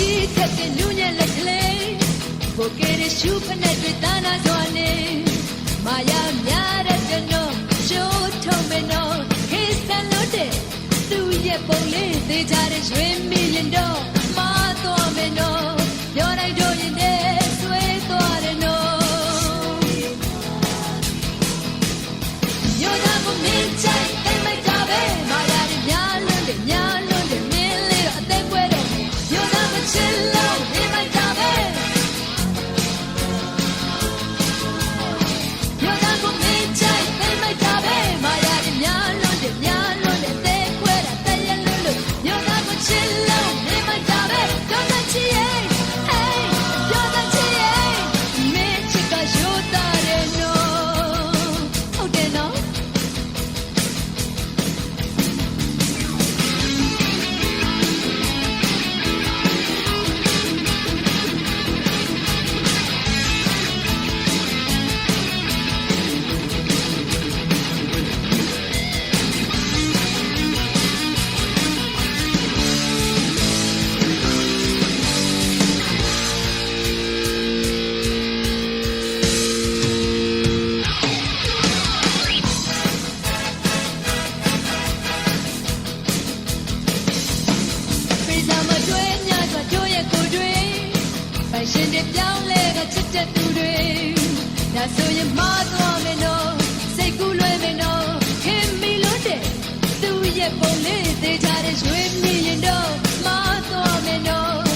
ရှိတဲ့ကနူးညံ့လက်ကလေးဖိုကေရရှုဖနဲ့တွေ့တာနာစွာနေမာယာများတဲ့ကျွန်တော်ရှိုးထုံမနော်ခေစံလို့တဲ့သူ့ရဲ့ပုံလေးသေးချာတဲ့ရွှေမိရင်တော့ ရှင်တွေပြောင်းလဲကချစ်တဲ့သူတွေဒါဆိုရင်မသွားမယ်နော်စိတ်ကူးလွဲမယ်နော်ခင်မီလို့တဲ့သူရဲ့ပုံလေးသေးကြတဲ့ရွှေမြင်ရင်တော့မသွားမယ်နော်